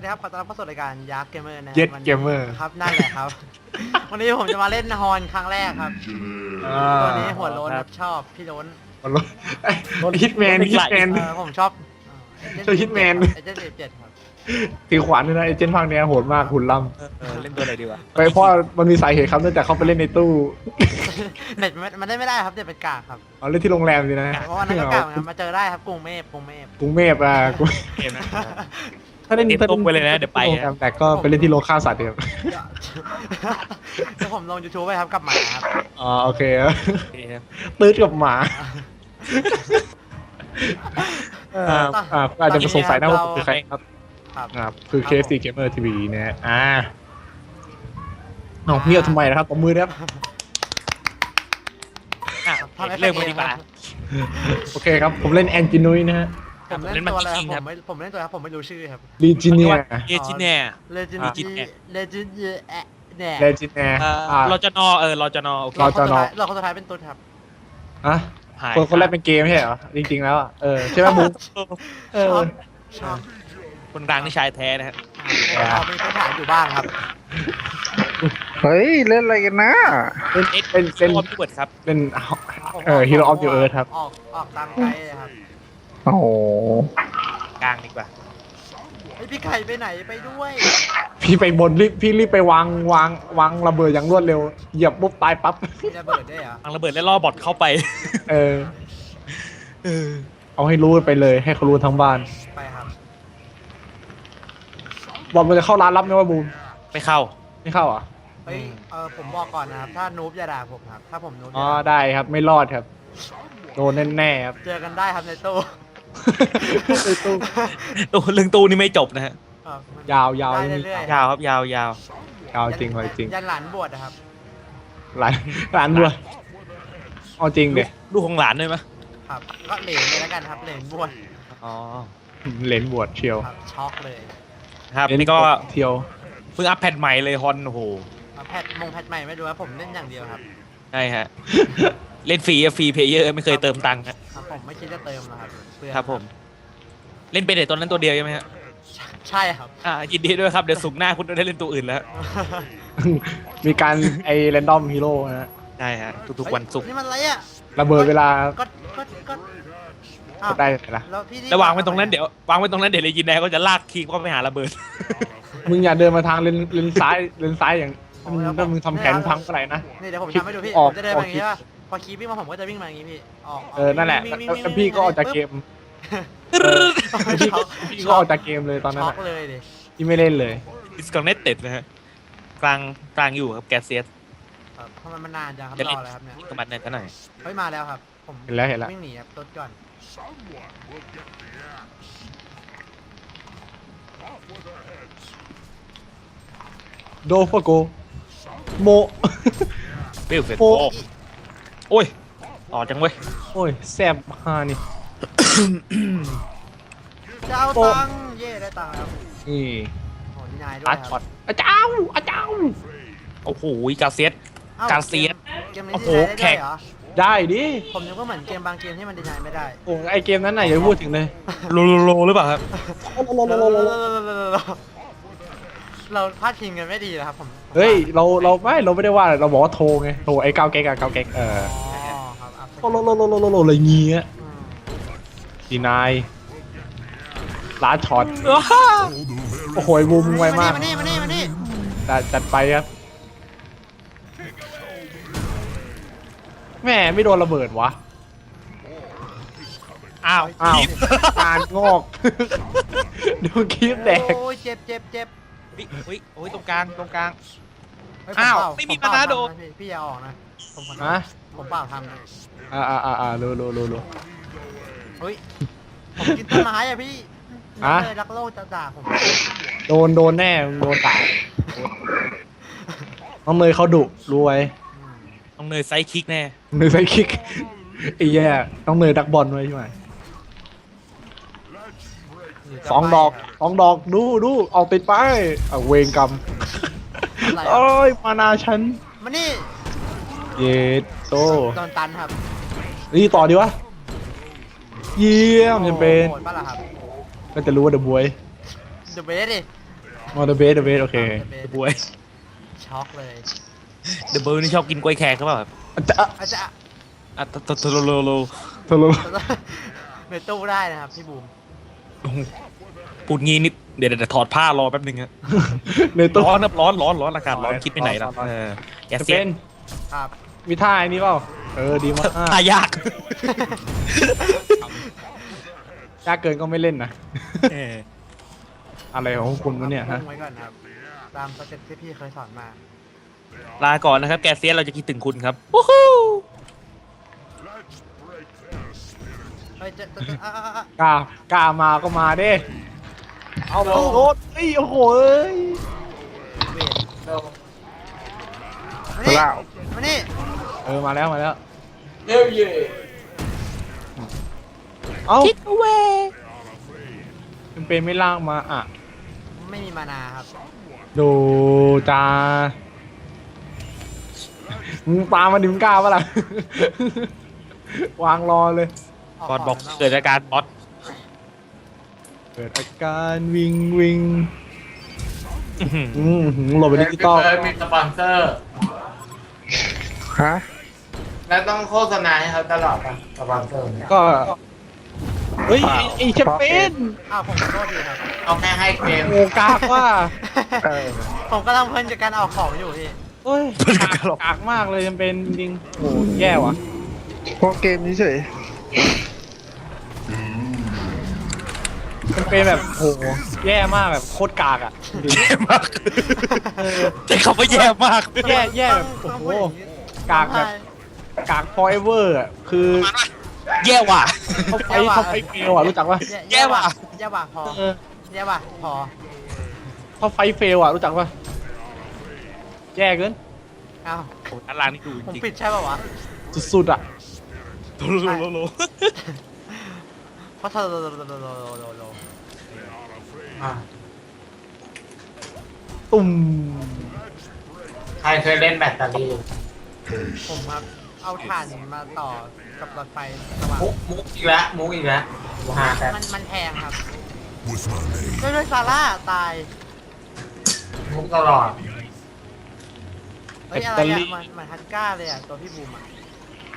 สวัสดีครับ ขอต้อนรับเข้าสู่รายการยักษ์เกมเมอร์นะ Jet วันนี้ Gamer ครับนั่นแหละครับ วันนี้ผมจะมาเล่นฮอนครั้งแรกครับ ตัวนี้หัวโล้นครับชอบพี่โล้นฮิตแมนฮิตแมน เออผมชอบชอบ Hitman เอเจนต์เจ็ดครับถือขวานด้วยนะเอเจนต์ภาคเนี้ยโหดมากหุ่นล่เออเล่นตัวไหนดีวะำไปเพราะมันมีสาเหตุครับเนื่องจากเขาไปเล่นในตู้เน็ตมันมันได้ไม่ได้ครับเน็ตเป็นกากครับ เอาเล่นที่โรงแรมดีนะเพราะว่านั้นก็กากเหมือนกันมาเจอได้ครับกรุงเมพกรุงเมพกรุงเทพอะกรุงเกมนะ ถ้าเล่นเตรียมถ้าตรงไปเลยนะเดี๋ยวไปโรงแรมแต่ก็ไปเล่นที่โรงฆ่าสัตว์เดียวเดี๋ยวผมลง YouTube ไปครับกับหมาครับอ๋อโอเคโอเคครับตืดกับหมาอ่าอ่าอาจจะสงสัยนะว่าผมคือใครครับครับครับคือ KFC Gamer TV นะฮะอ่าน้องเมียวทำไมนะครับตบมือนะครับอะทำให้เริ่มมาดีกว่า โอเคครับ ผมเล่นแอนจินุยนะฮะ ผมเล่นตัวอะไรครับผมไม่ผมเล่นตัวครับผมไม่รู้ชื่อครับลีจิเนียเอจิเน่เลจินอ่าจีเลจินเยแอะแหน่เลจิเนียเอ่ออ่ารอจนอเออรอจนอโอเครอจนเราคนสุดท้ายเป็นตุ๊ดครับอะหายคนคนแรกเป็นเกมไม่ใช่เหรอจริงๆแล้วอะเออใช่ไหมมุกเออชอบคนกลางนี่ชายแท้นะฮะเอามีพื้นฐานอยู่บ้างครับเฮ้ย เล่นอะไรกันนะ เป็นเอ็กเป็นเป็นรอบที่เปิดครับ เป็นเออ Hero of the Earth ครับ ออกออกตังไกลเลยครับ โอ้โหกลางดีกว่าไอยพี่ไข่ไปไหนไปด้วยพี่ไปบนรีบพี่รีบไปวางวางวางระเบิดอย่างรวดเร็ว เหยียบปุ๊บตายปั๊บ มีระเบิดด้วยเหรอทางระเบิดและล่อบอทเข้าไปเออ เอาให้รู้ไปเลย ให้เขารู้ทั้งบ้าน ไปครับ บอลมันจะเข้าร้านรับไหมว่าบูมไม่เข้า ไม่เข้าเหรอะเฮ้ย เออผมบอกก่อนนะครับ ถ้านูบอย่าด่าผมครับ ถ้าผมนูบอ๋อได้ครับ ไม่รอดครับ โดนแน่ๆครับ เจอกันได้ครับในตู้ใน ตู้ตู้เรื่องตู้นี่ไม่จบนะฮะเออมันยาวยาวได้นี่เรื่อยๆยาวครับยาวยาวยาวจริงเลยจริงยันหลานบวชนะครับร้านร้านด้วยเอาจริงเด็ลูกของหลานด้วยไหมยครับ ก็เหลนเลยแล้วกันครับเหลนบวชอ๋อเลนบวชเชียวครับช็อกเลยครับเลนนี่ก็เที่ยวเพิ่งอัพแพทใหม่เลยฮอนโอ้โห เอาแพทมงแพทใหม่ไม่ดูครับผมเล่นอย่างเดียวครับ ใช่ฮะ เล่นฟรีอะฟรีเพลเยอร์ไม่เคยเติมตังค์ฮะครับผมไม่คิดจะเติมนะครับเปลืองครับผม เล่นเป็นแต่ตัวนั้นตัวเดียวใช่ไหมฮะใช่ครับ อ่ายินดีด้วยครับเดี๋ยวสุกร์หน้าคุณจะได้เล่นตัวอื่นแล้วมีการไอแรนดอมฮีโร่นะฮะใช่ฮะทุกๆวันศุกร์นี่มันอะไรอะระเบิดเวลาก็ก็ก็อ้าวได้ไหมล่ะแล้วพี่แล้ววางไว้ตรงนั้นเดี๋ยววางไว้ตรงนั้นเดี๋ยวเลยยินแดก็จะลากคีบเข้าไปหาระเบิด มึงอย่าเดินมาทางเลนเลนซ้ายเลนซ้ายอย่าง มึงถ้ามึงทำแผนพังเมื่อไหร่นะ นี่เดี๋ยวผมคลิปทำให้ดูพี่อผอก มจะเดินมาอย่างนี้ออกป่ะพอคีบวิ่งมาผมก็จะวิ่งมาอย่างนี้พี่ออกเออนั่นแหละวิ่งวิ่งแล้ววิ่งแล้วพี่ก็ออกจากเกมแล้วพี่พี่ก็ออกจากเกมเลยตอนนั้นช็ออะกเลยดิพี่ไม่เล่นเลยดิสคอนเนตเต็ดนะฮะกลางกลางอยู่ครับแกสเซียสครับทำไมมันนานจังครับจะรเล่อนอะไรครับเนี่ยกำมันหน่อยกันหน่อยเฮ้ยมาแล้วครับ ผมเห็นแล้วเห็นแล้ว วิ่งหนีครับต้นก่อน โดฟโก โมฟิลเฟตโอ้ โอ้โอ้ยต่อจังเว้ยโอ้ยแซบฮานี่จะเอาโอ้ตังค์เย่ได้ตังค์แล้วนี่โอ้ยนายด้วยตัดคช็อรัตบอาเจ้าอาเจ้าโอ้โหกาเซียส อ้การเซียสเกมนี้โอ้โห ดีไซน์แข่ได้งด้วยเหรอได้ดิผมนึกว่าเหมือนเกมบางเกมที่มันดีไซน์ไม่ได้โอ้ไอเกมนั้นน่ะอย่าไปพูดถึงเลยโลโลโลหรือเปล่าครับ เราพลาดพิงกันไม่ดีนะครับผมเฮ้ยเราเราไม่เราไม่ได้ว่าเราบอกว่าโทรไงโทรไอ้เก้าแก๊กอะเก้าแก๊กเอออ๋อครับอะโลโลโลโลโลโลโลอะไรเงี้ยอืมดีนายล้าช็อตโอ้โหบูมไวมากมานี่มานี่มานี่จัดจัดไปครับแม่ไม่โดนระเบิดวะอ้าวอ้าวคีบการงอกโดนคีบแดก โอ้ยเจ็บเจ็บเจ็บเฮ้ยเฮ้ยโอ้ยตรงกลางตรงกลาง เฮ้ยอ้าวผเปล่ไม่มีผเปล่มานะโด ทำะพี่พี่อย่าออกนะผมขอโทษฮะผมเปล่าทำนะอ่าอ่าอ่าอ่ารู้รู้รู้รู้ เฮ้ยผมกินต้นไม้อะพี่ฮะ เลยรักโลกจะด่าผมโดนโดนแน่มึงโดนตายน้องเนยเขาดุรู้ไว้อืมต้องเนยไซด์คิกแน่ เนยไปคิกไอ้แย่น้องเนยดักบอลไว้ใช่ไหมหรืจะ สองดอกไปะสองดอกดูดูเอาติดไปเอาเวงกรรมอะไรอะโอ้ยมานาฉันมานี่เย็ดโตโดนตันครับนี่ต่อดีวะเยี่ยมจะเป็นโหดปะล่ะครับก็จะรู้ว่าเดอะบวยเดอะเบสดิ มอเตอร์เบสเดอะเบสโอเคบวย ช็อกเลยเดอะเบิร์ดนี่ชอบกินกล้วยแขกหรือเปล่าครับจะอาจจะอะตตตโลโลโลทะลุในตู้ได้นะครับพี่บูม พูดงี้นิดเดี๋ยวเดี๋ยวถอดผ้ารอแป๊บนึงฮะในตู้ร้อนครับร้อนร้อนร้อนอากาศร้อนคิดไปไหนแล้วร้อนเออแกจะเสียเป็นครับมีท่าอันนี้เปล่า เออดีมากตายากยากเกินก็ไม่เล่นนะ เอออะไรของคุณวะเนี่ยฮะพุ่งไว้ก่อนครับ ตามสเต็ปที่พี่เคยสอนมา ลาก่อนนะครับ แกเซียนเราจะคิดถึงคุณครับ เฮ้ยจะจะจะอะอะอะกล้ากล้ามาก็มาเด้เอาโอ้โหเอ้ยโอ้โหเอ้ยเวทมานี่เล่ามานี่เออมาแล้วมาแล้วเย้เย่เอ้าคิดเอาไว้มันเป็นไม่ล่างมาอะไม่มีมานาครับดูจ้ามึงตามมาดิมงกล้าปะล่ะ วางรอเลย บอสบอกเกิดอาการบอสเกิดอาการวิงวิงอื้อหืออืมหืมโหลบไปดิจิตอลเออมีสปอนเซอร์ ฮะ แล้วต้องโฆษณาให้เขาตลอดป่ะสปอนเซอร์เนี่ยก็ เฮ้ยไอ้ไอ้แชมเปญอ้าวผมขอโทษทีครับ เอาแค่ให้เกมโอ้กากว่าเออผมกำลังเพลินจากการเอาของอยู่พี่ เฮ้ยกากกากมากเลยแชมเปญจริงๆโอ้แย่ว่ะ พวกเกมนี้เฉย แชมเปญแบบโหแย่มากแบบโคตรกากอะจริงแย่มากใช้คำว่าแย่มากๆแย่แย่แบบโอ้ต้องโหพูดอย่างนี้กากแบบกาก forever อะคือแย่ว่ะ เขาไฟเขาไฟเฟลอะรู้จักปะแย่แย่ว่ะ แย่ว่ะพอเออแย่ว่ะพอเขาไฟเฟลอะรู้จักปะแย่เกินอ้าวโอ้ด้านล่างนี่ดูผมจริงปิดใช่ป่าวะสุดๆอะโลโลโลโลเพราะเธอโลโลโลโลโลอะตุ่มใครเคยเล่นแบตเตอรี่ผมครับเอาถ่านมาต่อกับหลอดไฟสว่างมุกมุกอีกแล้วมุกอีกแล้วหาแต่มันมันแพงครับด้วยด้วยซาร่าตายมุกตลอด เฮ้ยอะไรอะมันมันฮันก้าเลยอะตัวพี่บูมอะ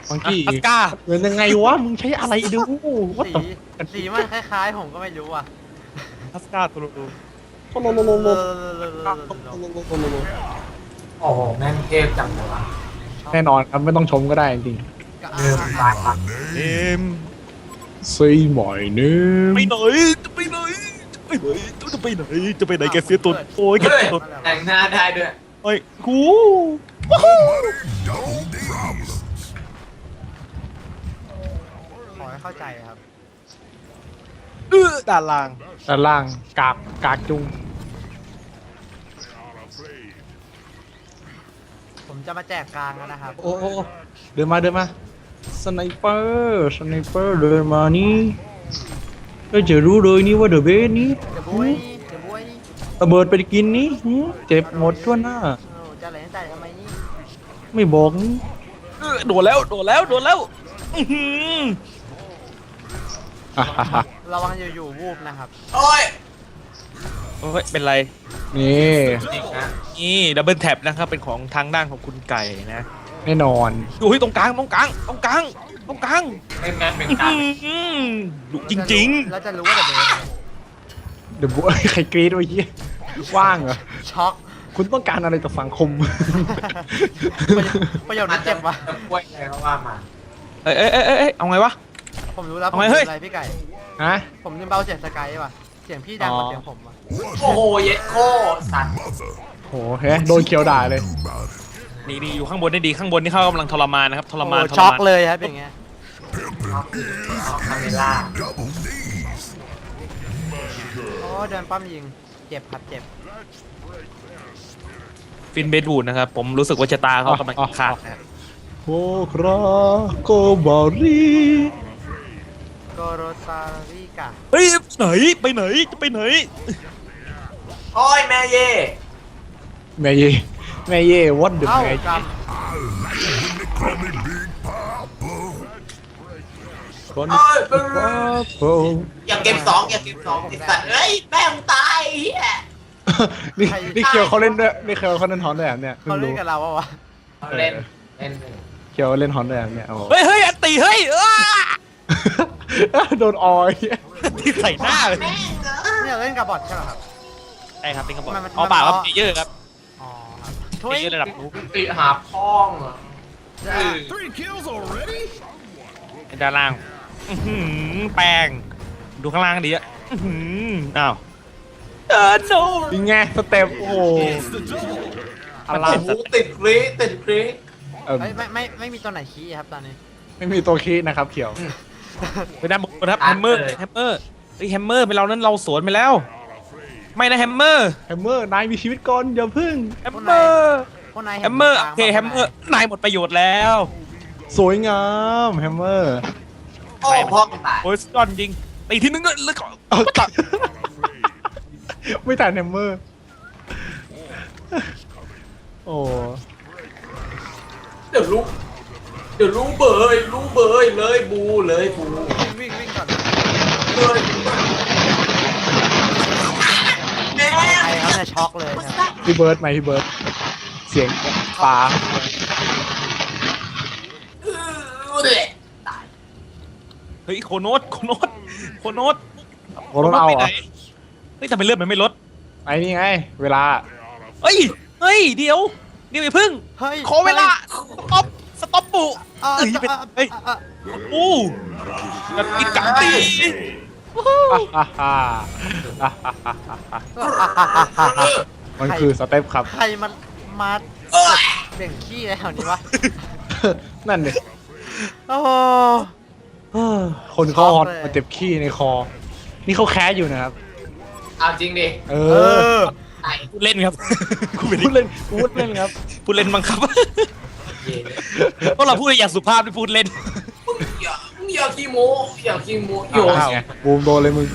ฟังกี้อัสก้าเหมือนยังไงวะ มึงใช้อะไรดูวัดสีสีมันคล้ายๆ ผมก็ไม่รู้อะอัสก้าตัวโลโลโลโลโลโลโอ้โหแม่งเทพจังเลยวะแน่นอนครับไม่ต้องชมก็ได้จริงเดิมตายละเอ็มๆ Say my name ไปไหนจะไปไหนจะไปไหนจะไปไหนจะไปไหนแกเสียตัวโอ้ยแกเฮ้ยเสียตัวแต่งหน้าได้ด้วยเฮ้ยกูขอให้ เข้าใจครับเออด้านล่างด้านล่างกากกากจุงผมจะมาแจกกลางแล้วนะครับ โอ้โอ้เดินมาเดินมาสไนเปอร์สไนเปอร์เดินมานี่ก็จะรู้เลยนี่ว่าเดอะเบสนี่เดี๋ยวบุ้ยเดี๋ยวบุ้ยระเบิดไปกินนี่หืมเจ็บหมดทั่วหน้าเออจะอะไรแต่ทำไมนี่ไม่บอกนี่เออโดนแล้วโดนแล้วโดนแล้วอื้อหืออะฮ่าฮ่า ระวังอยู่ๆวูบนะครับ โอ้ยโอ้ยเป็นไร นี่จริงนะนี่ดับเบิลแท็บนะครับ เป็นของทางด้านของคุณไก่นะแน่นอนดูให้ตรงกลางตรงกลางตรงกลางตรงกลางเล่นแม่งเป็นอื้อการหือดุจริงแล้วจะรู้ว่าเดี๋ยวเบสเดี๋ยวบุ๊ใครกรี๊ดวะเฮียว่างเหรอช็อกคุณต้องการอะไรจากสังคม ประโยชน์นี้เจ็บวะ จะป่วยอะไรก็ว่ามาๆเอ้ยเอ้ยเอ้ยเอ้ยเอาไงวะ ผมรู้แล้วผมทำไมลืเฮ้ยมอะไรพี่ไก่ ฮะ ผมลืมเบาเสียงสกายว่ะ เสียงพี่ดังกว่าอ๋อ เสียงผมอะโอ้โหเย็ดโค้สัตว์โหเฮ้ยโดนเคียวด่าเลย นี่นี่อยู่ข้างบนได้ดีข้างบนนี่เขากำลังทรมานนะครับทรมานโอ้ทรช็อกมานเลยครับอย่างเงี้ย เอาคาเมล่าโอ้เดินปั้มยิง เจ็บครับเจ็บ ฟินเบดวูดนะครับผมรู้สึกว่าชะตาเขากำลังขาดนะโคคราโกบารี โกโรซาริกะเฮ้ยไหนไปไหนจะไปไหนโอ้ยแม่เย่แม่เย่แม่เย่วัดเดอะเอ้าแม่กรรมคนโอ้ยว้าโปอย่าเก็บสองอย่าเก็บสองไอ้สัตว์เอ้ยแม่งตายไอ้เฮียนี่นี่เคียวเขาเล่นด้วยนี่เคียวเขาเล่นฮอนด้วยเหรอเนี่ยเพิ่เขางเล่รู้นกับเราปะวะเล่นเล่นเคียวเล่นฮอนด้วยเหรอเนี่ยโอ้โหเฮ้ยเฮ้ยอันตีเฮ้ยอ้า โดนออยที่ใส่หน้าเลยเนี่ยเล่นกับบอทใช่ไหมครับ ใช่ครับเป็นกระบอกมันมันเอาเปล่าครับมัน เพลเยอร์ครับอ๋อครับเพทุลยเยอร์ระดับรู้ติหาพ้องเหรอเป็นด้านล่างอื้อหือแปลงดูข้างล่างดีอะอื้อหืออ้าวเออโนยังไงสเต็ปโอ้โหอะไรโอ้โหติดกรีดติดกรีดเออไม่ไม่ไม่ไม่มีตัวไหนขี้ครับตอนนี้ ไม่มีตัวคีย์นะครับเขียว ไปด้านบนครับแฮมเมอร์แฮมเมอร์ไอ้ยแฮมเมอร์ไปเรานั้นเราสวนไปแล้ว ไม่นะแฮมเมอร์แฮมเมอร์นายมีชีวิตก่อนอย่าพึ่งแฮมเมอร์พวกนายแฮมเมอร์โอเคแฮมเมอร์นายหมดประโยชน์แล้ว สวยงามแฮมเมอร์โอ้พ่องตายโอ้ยสุดยอดจริงตีที่นึงเลยก่อนเอาตัดไม่ตัดแฮมเมอร์โอ้เดี๋ยวรู้ เดี๋ยวรู้เบยรู้เบยเลยบูเลยบูวิ่งวิ่งวิ่งก่อนเลยใครครับเนี่ยช็อกเลยครับพี่เบิร์ดไหมพี่เบิร์ดเสียงฟ้าตายเฮ้ยโคโนตโคโนตโคโนตโคโรนาเอาไปเหไหรนอเฮ้ยทำไมเลือดมันไม่ลดไอ้นี่ไง เวลาเฮ้ยเฮ้ยเดี๋ยวเดี๋ยวอย่าพึ่งเฮ้ยขอเวลาสต็อป สต็อปปุเออเอ้ยเป็นเออเฮ้ยเอออู้กักินกังตีอ่าฮ่าฮ่าอ่าฮ่าฮ่าฮ่าฮ่ามันคือสเต็ปครับ ใครมันมาเบ่งขี้อะไรแถวนี้วะนั่นเนี่ยโอ้โหคนคอฮอตช็อกเลยมาเจ็บขี้ในคอ นี่เขาแคสอยู่นะครับเอาจริงดิ เอเอออตายพูดเล่นครับกูไม่ได้พูดเล่นพูดเล่นครับพูดเล่นบังคับเย่เพราะเราพูดอย่างสุภาพไม่พูดเล่นอย่าอย่าขี้โม้อย่าขี้โม้โยนอ้าวบูมโดนเลยมึง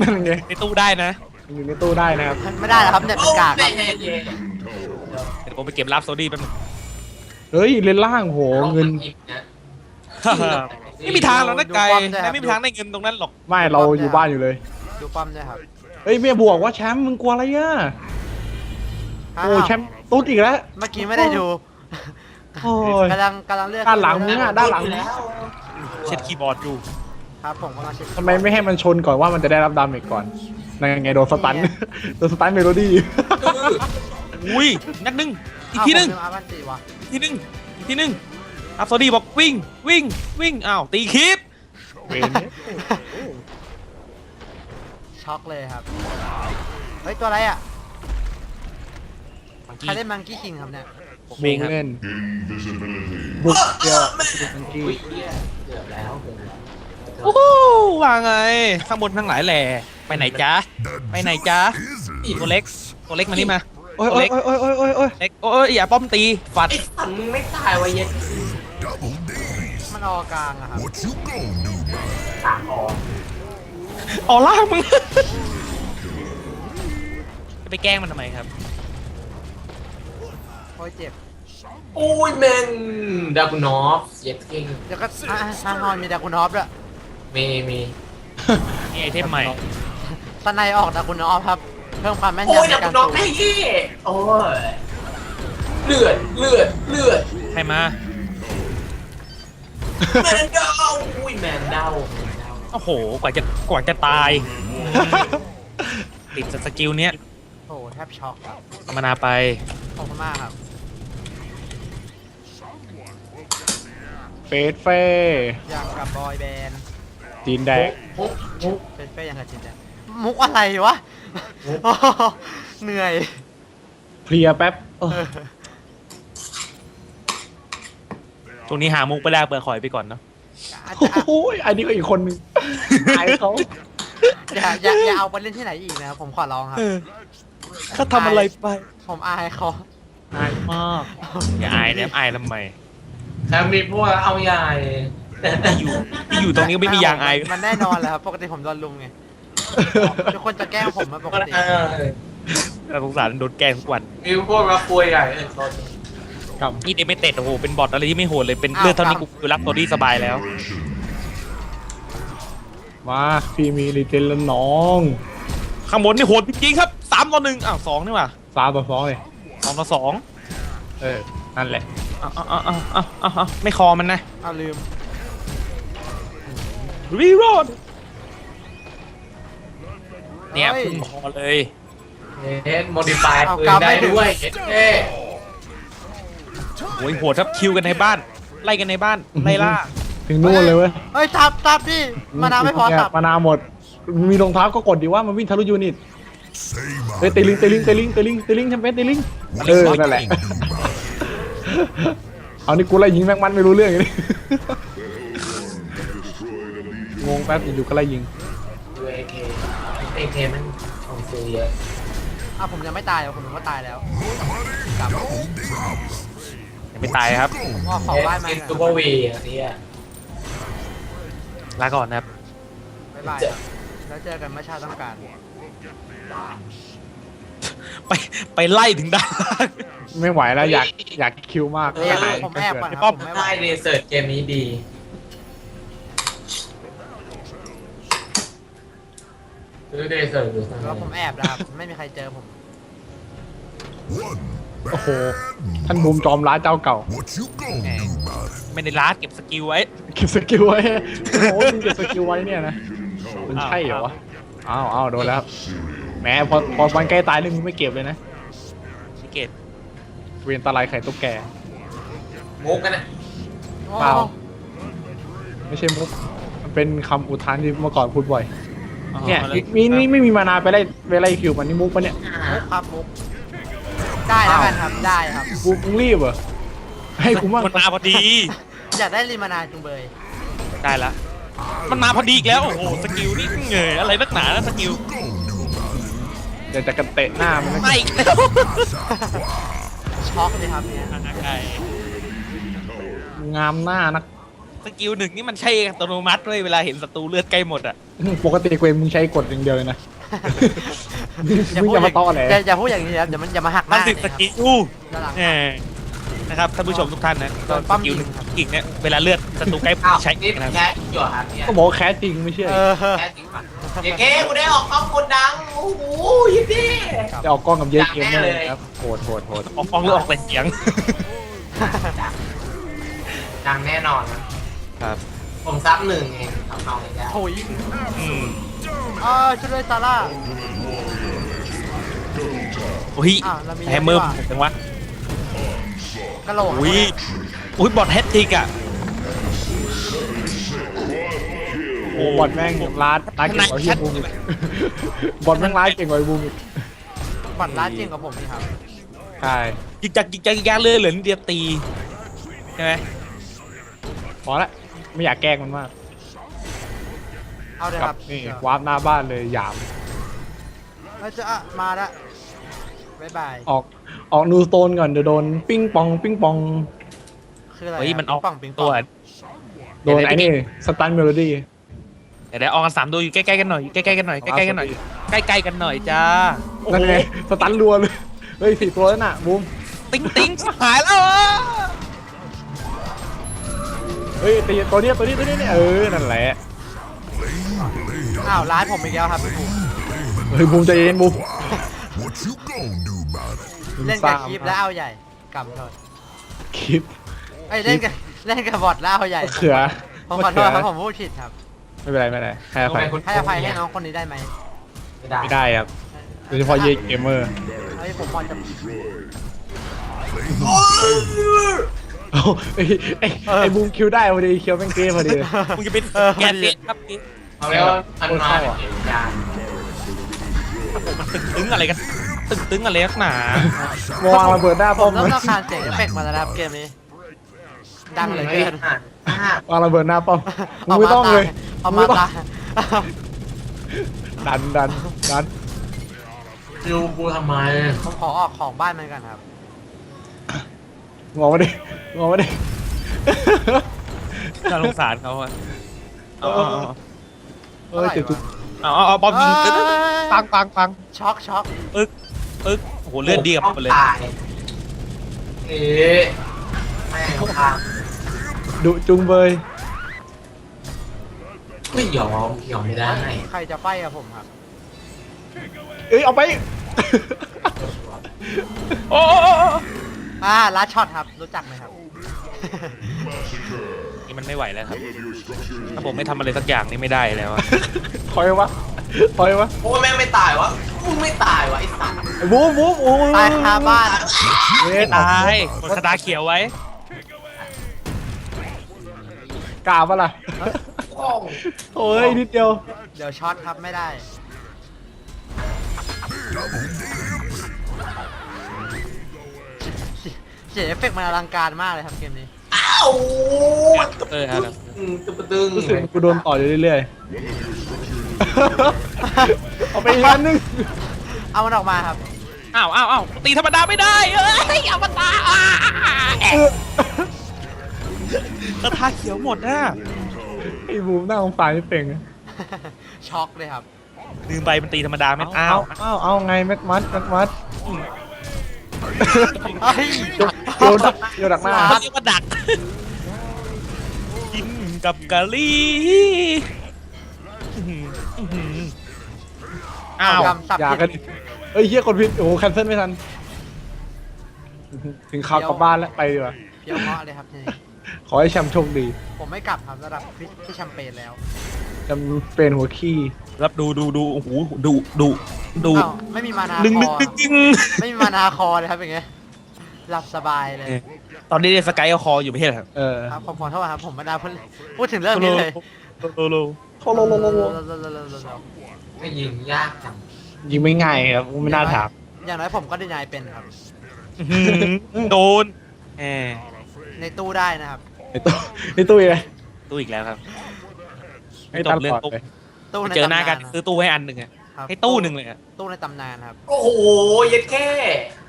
นั่นไงในตู้ได้นะมันอยู่ในตู้ได้นะครับไม่ได้หรอกครับเนี่ยเป็นกากครับเย่เย่เดี๋ยวผมไปเก็บรับโซดี้แป๊บนึงเฮ้ยเลนล่างโหเงินไม่มีทางหรอกนะไก่ไม่มีทางได้เงินตรงนั้นหรอกไม่เราอยู่บ้านอยู่เลยดูปั๊มด้วยครับเฮ้ยเมียบวกว่าแชมป์มึงกลัวอะไรอะ โอ้แชมป์ตุ๊ดอีกแล้ว เมื่อกี้ไม่ได้ดูโอ้ย กำลังกำลังเลือกด้านหลังมึงอะด้านหลังแล้วเช็ดคีย์บอร์ดอยู่ครับผมกำลังเช็คทำไมไม่ให้มันชนก่อนว่ามันจะได้รับดาเมจก่อนนั่นไงโดนสตันโดนสตันเมโลดี้ อุ้ยนัดหนึงอีกทีหนึงอ้าวผมลืมอาบันติวะอีกทีหนึงอีกทีหนึงอัพโซดี้บอกวิ่งวิ่งวิ่งอ้าวตีคลิปเวนเนี่ยช็อกเลยครับ เฮ้ย ตัวอะไรอะ ใครเล่นมังกี้คิงครับเนี่ยผมบุเอกงครับเล่นบุกเดียวมังกี้อุ้ยเหี้ยเกือบแล้วเกือบแล้วโอ้โหว่าไงข้างบนทั้งหลายแหล่ไปไหนจ๊ะไปไหนจ๊ะตัวเล็กตัวเล็กมานี่มาโอ้ยโอ้ยโอ้ยโอ้ยโอ้ยโอ้ยเล็กโอ้ยอย่าป้อมตีฝัดไอ้สัตว์มึงไม่ตายวะเย็นมันออกลางอะครับตากออกออล่ามึงจะไปแกล้งมันทำไมครับโอ้ยเจ็บโอ้ยแมนดากุนอฟเย็ดเก่งเดี๋ยวก็อะทางฮอนมีดากุนอฟด้วยมีมีนี่ไอเทมใหม่สไนออกดากุนอฟครับ เพิ่มความแม่นโอ้ยยำในดาการกุนอฟสูไอ้เหี้ยโอ้ยเลือดเลือดเลือดใครมา แมนดาวอุ้ยแมนดาวแมนดาวโอ้โห กว่าจะ กว่าจะตาย ติดสกิลเนี้ยโอ้โหแทบช็อกครับธรรมนาไปขอบคุณมากครับ เฟ สเฟ่อย่างกับบอยแบนด์จีนแดงมุกมุกเป็นเป้ยังกับจินเนี่ยมุกอะไรวะโอ้โหเหนื่อยเพลียแป๊บเออช่วงนี้หามุกไปแลกเปลือกหอยไปก่อนเนาะอาจโอ้จะโหอันนี้ก็อีกคนนึงอายเขาอย่าอย่าอย่าเอาไปเล่นที่ไหนอีกนะครับผมขอร้องครับ เขาทำอะไรไป ผมอายเขา อายมาก อย่าอายเนี่ยอายทำไม แต่มีพวกเอาใหญ่ ที่อยู่ที่อยู่ตรงนี้ก็ไม่มียางอายมันแน่นอนแหละครับ ปกติผมโดนลุมไงทุกคนจะแกล้งผมมาปกติแต่สงสารโดนแกล้งทุกวัน มีพวกรับป่วยใหญ่เออตอนกับนี่เดไม่เตะโอ้โหเป็นบอทอะไรที่ไม่โหดเลยเป็นเลือดเท่านี้กูกูรับตัวนี้สบายแล้วมาพี่มีรีเจนแล้วน้องข้างบนนี่โหดจริงๆครับสามต่อหนึ่งอ้าวสองนี่หว่าสามต่อสองเลยสองต่อสองเออนั่นแหละ อ้าวอ้าวอ้าวอ้าวอ้าวอ้าวไม่คอมันนะเอาลืมรีโรดเนี่ยฮ้พุ่งคอเลยเอ็นโมดิฟายเอาปืนกำได้ไม่ถึงด้วยเอ๊ะโอ้ยโหดครับคิวกันในบ้าน ไล่กันในบ้านไล่ล่าถึงนู่นเลยเว้ยเฮ้ยทับทับดิมานาไม่พอทับมานาหมด มีรองเท้าก็กดดีว่ามันวิ่งทะลุยูนิตเฮ้ยตีลิงตีลิงตีลิงตีลิงตีลิงแชมเปี้ยนตีลิงเออนั่นแหละ เอานี่กูไล่ยิงแม็กมันไม่รู้เรื่องอย่างนี้งงแป๊บอยู่ๆก็ไล่ยิงดูเอเคเอเคมันของซื้อเยอะอะผมยังไม่ตายอะผมนึกว่าตายแล้วกลับยังไม่ตายครับผมออกของบ้านมาเอ็นเนี่ยซูเปอร์วีอันนี้อะลาก่อนนะครับบ๊ายบายครับแล้วเจอกันเมื่อชาติต้องการ ไปไปไล่ถึงด้านล่าง ไม่ไหวแล้วอยากอยากคิวมากเฮ้ยผมแอบก่อนครับผมไม่ไหวได้รีเสิร์ชเกมนี้ดี ซื้อรีเสิร์ชดูสักหน่แล้อวยผมแอบนะครับไม่มีใครเจอผม โอ้โห ท่านบูมจอมร้านเจ้าเก่า What you gonna do about it? ไม่ได้ลาดเก็บสกิลไว้ เก็บสกิลไว้โอ้โหมึงเก็บสกิลไว้เนี่ยนะมันใช่เหรอวะอ้าวอ้าวโดนแล้วครับ แหมพอพอมันใกล้ตายเลยมึงไม่เก็บเลยนะชิเกตเวียนตะไลไข่ตุ๊กแกมุกกันนะเปล่าไม่ใช่มุกมันเป็นคำอุทานที่เมื่อก่อนพูดบ่อยเนี่ยมีนี่ไม่มีมานาไปไล่ไปไล่คิวมันนี่มุกปะเนี่ยมุกครับมุกได้แล้วกันครับได้ครับกูมึงรีบเหรอให้กูมั่งมันมาพอดี อยากได้ริมานาจุงเบยได้ละมันมาพอดีอีกแล้วโอ้โหสกิลนี่เงยอะไรนักหนานะสกิล เดี๋ยวจะกันเตะหน้ามันนะไม่อีกแล้วช็อกเลยครับเนี่ยใช่งามหน้านักสกิลหนึ่งนี่มันใช่อัตโนมัติด้วยเวลาเห็นศัตรูเลือดใกล้หมดอะปกติเกวมึงใช้กดอย่างเดียวเลยนะมึงอย่ามาต้อแหละอย่าอย่าพูดอย่างนี้ครับเดี๋ยวมันจะมาหักหมันน้าติดเนี่ยสครับกิลด้านหลังแหมนะครับท่านผู้ชมทุกท่านนะโดนปั้มสกิลหนึ่งยิงครับกิ่งเนี่ยเวลาเลือดศัตรูใกล้อ้าวใช้นี่นะครับแค่หยอดครับเนี่ยก็บอกว่าแคสจริงไม่เชื่อเออแค่จริงป่ะ เอเคกูได้ออกกล้องคนดัง โอ้โหยินดีจะออกกล้องกับเย้เกมดังเลแน่ยเลยครับโหดโหดโหดออกออกหรือออกแต่เสียง ดังแน่นอนนะครับ ผมซับหนึ่งเองทำเอาเลยจ้ะโอ้ยอืมเออช่วยด้วยซาร่า โอ้ยอ้าวเรามีแฮมเมอร์เยอะดีกว่า จังวะกระโหลกอุ้ยอุ้ยบอดแฮตทริกอะ โอ้บอลแม่งร้านร้านเก่งกว่าที่บูมอีกบอลแม่งร้านเก่งกว่าไอ้บูมอีกบัตรร้านจริงกับผมนี่ครับใช่จิกจักจิกจักจิกจักเลื่อยเหลือนิดเดียวตีใช่ไหมพอละไม่อยากแกล้งมันมากเอาเลยกัครับนี่เดี๋ยววาร์ปหน้าบ้านเลยหยาม เราจะอะมาละบ๊ายบายออกออกนูสโตนก่อนเดี๋ยวโดนปิ้งปองปิ้งปองคืออะไรเฮ้ยมันออกปิงปองปิงปตัอวงโดนไอ้นี่สตันเมโลดี้ เดี๋ยวเดี๋ยวออกกันสามตัวอยู่ใกล้ๆกันหน่อยอยู่ใกล้ๆกันหน่อยใกล้ๆกันหน่อยใกล้ๆกันหน่อยจ้าโอ้โหนั่นไงสตันรัวเลยเฮ้ยสี่ตัวแล้วน่ะบูมติ๊งติ๊งหายแล้วอะเฮ้ยตีตัวเนี้ยตัวนี้ตัวนี้เนี่ยเออนั่นแหละอ้าวร้านผมอีกแล้วครับพี่ผมเฮ้ยบูมใจเย็นบูม What you gonna do about it? เล่นกับคลิปแล้วเอาใหญ่กำโทษคลิปเอ้ยเล่นกับเล่นกับบอทแล้วเอาใหญ่มะเขือผมขอโทษครับผมพูดผิดครับ ไม่เป็นไรไม่เป็นไรให้อภัยให้อภัยให้น้องคนนี้ได้ไหมไม่ได้ไม่ได้ครับโดยเฉพาะเยเกมเมอร์เฮ้ยผมพอจะเอ้าไอ้ไอ้ไอ้บูมคิวได้พอดีคิวแม่งเก้พอดีเลยมึงจะเป็นเออแกเสียครับเอาแล้วอันมาเป็นยานมันตึงตึงอะไรกันตึงตึงอะไรนักหนามาวางระเบิดหน้าผป้อมมเริ่มต้องการเสียงเอฟเฟกต์มาแล้วนะครับเกมนี้ดังเหลยเกิน วางระเบิดหน้าป้อมมึงไม่ต้องเลยเอามึงมาไม่ต้องตาดันดันดันดูกูทำไมผมขอออกของบ้านมันก่อนครับงอมาดิงอมาดิน่าสงสารเขาอะเอาเอาเอาเออเจ็บจุดเอาเอาเอาบอมยิงตึ้งปังปังปังช็อกช็อกปึ๊กปึ๊กโอ้โหเลือดดีกับหมดเลยตายเอ๊ะแม่งทาง ดุจุงเบยไม่ยอมยอมไม่ได้ใครจะไฟกับผมครับเอ้ยเอาไปโอ้โอ้โอ้โอ้อ่าลัดช็อตครับ รู้จักไหมครับ นี่มันไม่ไหวแล้วครับ ถ้าผมไม่ทำอะไรสักอย่างนี่ไม่ได้แล้วอะถอยวะถอยวะโอ้ยแม่งไม่ตายวะมึงไม่ตายวะไอ้สัตว์ไอ้บูมบูมโอ้ยตายคาบ้านเว้ไม่ยตายกดคาตาเขียวไว้ กล้าปะล่ะโอ้งโอ้ยนิดเดียว เดี๋ยวช็อตครับไม่ได้ เสียงเอฟเฟกต์มันอลังการมากเลยครับเกมนี้ อ้าวเออครับอืมตึ๊บตึงรู้สึกกูโดนต่ออยู่เรื่อยๆ เอาไปอีกอันหนึงเอามันออกมาครับ อ้าวอ้าวอ้าวตีธรรมดาไม่ได้ เอ้ยอมตะอ่าแอะ เออคาตาเขียวหมดนะไอ้บูมหน้าสงสารนี่เป็นไงช็อกเลยครับ ลืมไปมันตีธรรมดาไม่เอาอ้าวเอาเอาไงแม็กมัดแม็กมัดเฮ้ยเดี๋ยวดักเดี๋ยวดักหน้าเขาเรียกว่าดัก กินกับกะลี่อื้อหืออื้อหืออ้าวยำสับอย่าผิดกันดิเอ้ยเฮียกดผิดโอ้โหแคนเซิลไม่ทัน ถึงข่าวกลับบ้านแล้วไปดีกว่า เพี้ยวเงาะเลยครับทีนี้ ขอให้แชมป์โชคดีผมไม่กลับครับระดับพี่พี่แชมเปญแล้วแชมป์เป็นหัวขี้รับดูดูดูโอ้โหดูดูดูอ้าวไม่มีมานาดึงคดึงอดึงดึงไม่มีมานาคอเลยครับอย่างเงี้ยหลับสบายเลยตอนนี้สกายเอาคออยู่ไม่ใช่เหรอครับเออครับผมขอโทษครับผมไม่ได้พูดพูดถึงเรื่องนี้เลยโลโลโทรโลโลโลโลไม่ยิงยากจังยิงไม่ง่ายครับไม่น่าถามอย่างน้อยผมก็ดีนายเป็นครับอื้อหือโดนแหม ในตู้ได้นะครับไอ้ตู้ไอ้ตู้ยังไงตู้อีกแล้วครับไอ้จตบเรื่องลอดตู้เลยตู้ในเจอหน้าตำกันครับซื้อตู้ให้อันหนึ่งอะครับให้ตู้หนึ่งเลยอะตู้ในตำนานครับ โอ้โหเย็ดแค่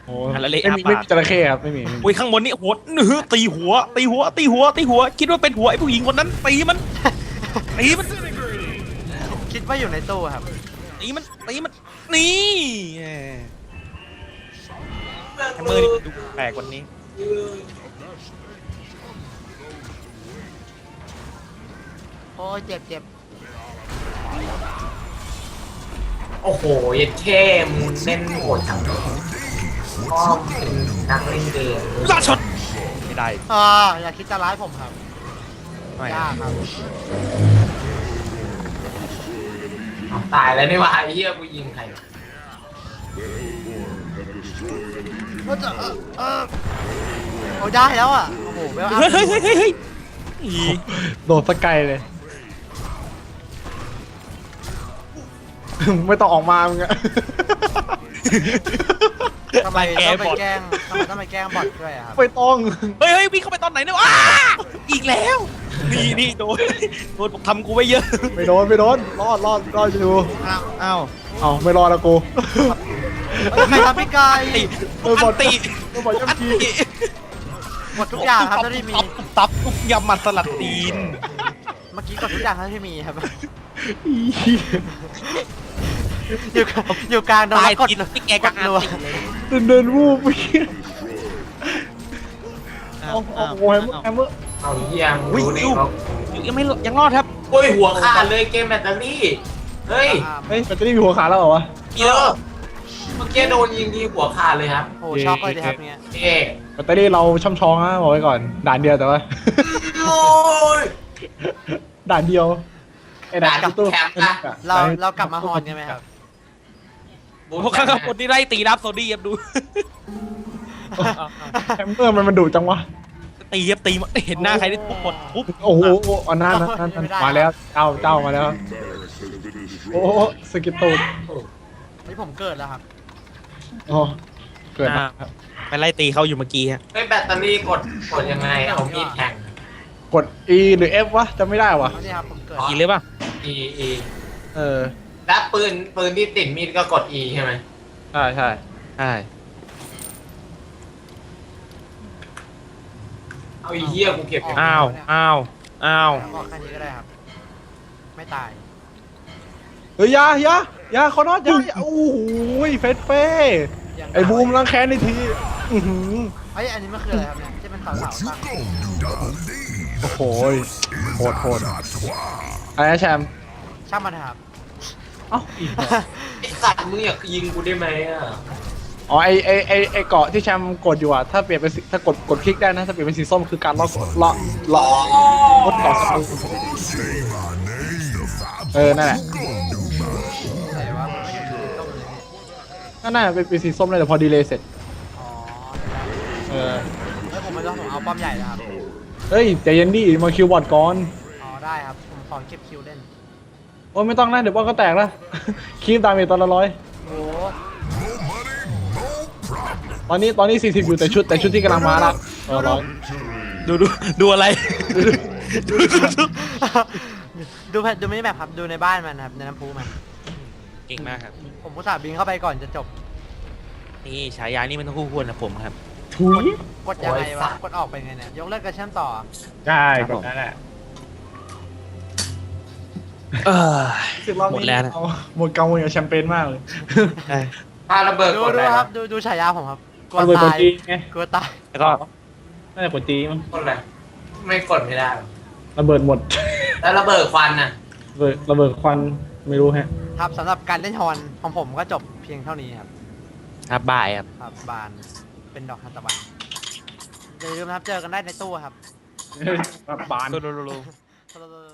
โอ้อันละเละไม่มีอาปากไม่มีจระเข้ครับไม่มีไม่มีอุ้ยข้างบนนี่หัวนื้อตีหัว ตีหัว ตีหัว ตีหัว คิดว่าเป็นหัวไอ้ผู้หญิงคนนั้นตีมัน ตีมัน คิดว่าอยู่ในตู้ครับ ตีมัน ตีมัน นี่แหมแฮมเมอร์นี่ดูแปลกกว่านี้ โอ้ยเจ็บเจ็บโอ้โหเย็ดแค่มึงเล่นโหดจังเลยพ่อเป็นนักเล่นเกมลาชดไม่ได้อ่าอย่าคิดจะร้ายผมครับไม่ยากครับเอาตายแล้วนี่หว่าไอ้เหี้ยกูยิงใครวะก็จะเออเออโอ้ได้แล้วอะโอ้โหเวลอัพเฮ้ยเฮ้ยเฮ้ยเฮ้ยอีโดดสกายเลย ไม่ต้องออกมามึงอะทำไมต้องไปแกล้งทำไมต้องไปแกล้งบอทด้วยอะครับ ไม่ต้องเฮ้ยเฮ้ยวิ่งเข้าไปตอนไหนเนี่ยอ้าอีกแล้ว นี่นี่โดนโดนบอกทำกูไว้เยอะ ไม่โดนไม่โดนรอดรอดรอดอยู่อ้าวอ้าวเอาไม่รอดแล้วกูเฮ้ยใครทำพี่กายตีเอออับอลนตีเออบอลย่ำอันยีตีหมดทุกอย่างครับเท่าที่มี ตับตับทุกยำมันสลัดตีน เมื่อกี้กดทุกอย่างเท่าที่มีครับ อีเหี้ย อยู่กลางอยู่กลางโดนตายกดติดพี่แกกก็ดอันรัวติดเลยเดินเดินวูบไปเอาอ้าวเอาโอ้ยแฮมเมอร์เอาเหี้ยมึงอุ้ยรู้ในอยู่เขายังไม่ยังรอดครับโอ้ยหัวขาดเลยเกมแบตเตอรี่ เฮ้ยอ่าเฮ้ยแบตเตอรี่มีหัวขาแล้วเหรอวะ เยอะเมื่อกี้โดนยิงทีหัวขาดเลยครับโอ้ช็อกเลยดิครับเนี้ยเอ๊ะแบตเตอรี่เราช่ำชองนะบอกไว้ก่อน ด่านเดียวแต่ว่า โอ้ย ด่านเดียวไอ้ด่านด่านตู้แคมป์นะ เราเรากลับมาฮอนกันไหมครับ พวกข้างบนนี่ไล่ตีรับโซดี้ครับดู แฮมเมอร์มันมันดุจังวะ ตีครับตีมาเห็นหน้าใครได้ทุกคนปุ๊บโอ้โหโอ้อันนั้นอันนั้นอันนั้นมาแล้ว เจ้าเจ้ามาแล้ว โอ้โหสกิตตูนนี่ผมเกิดแล้วครับ โอ้เกิดมาไปไล่ตีเขาอยู่เมื่อกี้ฮะเฮ้ยแบตเตอรี่กดกดยังไงเอามีดแทงกด E หรือ F วะจำไม่ได้วะนี่ครับผมเกิดอีเลยป่ะ E E เออ แล้วปืนปืนที่ติดมีดก็กด E ใช่ไหมใช่ใช่ใช่เอาอีเหี้ยกูเก็บอ้าวอ้าวอ้าวบอกแค่นี้ก็ได้ครับ ไม่ตายเฮ้ยอยาอยาอยาขอนอดอยาอย่าโอ้โหเฟสเฟ่ยังไอ้บูมรังแค้นในทีอื้อหือเฮ้ยอันนี้มันคืออะไรครับเนี่ยที่เป็นเสา What ๆ you ตั้ง gonna do about these? โอ้โหโหดโหด Not twice. อะไรนะแชมป์ช่างมันเถอะครับ เอ้าอีกเหรอไอ้สัตว์มึงอยากยิงกูได้ไหมอะอ๋อไอไอไอไอเกาะที่แชมป์กดอยู่อะถ้าเปลี่ยนเป็นสีถ้ากดกดคลิกได้นะถ้าเปลี่ยนเป็นสีส้มคือการล็อกล็อกล็อกกดเกาะศัตรู Say my name. เออนั่นแหละ Gonna do about it. ไหนวะมันไม่เห็นสีส้มเลยพี่นั่นน่ะเป็นเป็นสีส้มเลยแต่พอดีเลยเสร็จอ๋อเออเฮ้ยผมไม่ต้องผมเอาป้อมใหญ่นะครับ เฮ้ยใจเย็นดิมาคิวบอร์ดก่อนอ๋อได้ครับ ผมขอเก็บคิวเล่น โอ้ยไม่ต้องนะเดี๋ยวบอลก็แตกแล้ว คีบตามไปตอนละร้อยโอ้ตอนนี้ตอนนี้ 40 อยู่แต่ชุดแต่ชุดที่กำลังมาละเออร้อยดูดูดูอะไร ดูดูดูดูแพทดูไม่แบบครับดูในบ้านมันครับในน้ำพุมันเก่งมากครับ ผมอุตส่าห์บินเข้าไปก่อนจะจบนี่ฉายานี่มันต้องคู่ควรนะผมครับถุยกดยังไงวะกดออกไปไงเนี่ยยกเลิกกระเชื่อมต่อ ใช่ครับแบผบมนั้นแหละ เออรู้สึกรอบหมดนี้แล้วนะ เอาหมดกังวลกับแชมเปญมากเลยพาระเบิดดูกดดูอะไรครัวะบดูดูฉายาผมครับกลัวมันเป็นกดตายจีไงกลัวตายแล้วก็น่าจะกดจีมั้งกดอะไรไม่กดไม่ได้หรอกระเบิดหมด แล้วระเบิดควันน่ะ ระเบิดระเบิดควันไม่รู้ฮะ ครับสำหรับการเล่นฮอนของผมก็จบเพียงเท่านี้ครับ ครับบ่ายครับครับบานเป็นดอกทานตะวันอย่าลืมนะครับเจอกันได้ในตู้ครับ บานดูดูดูโ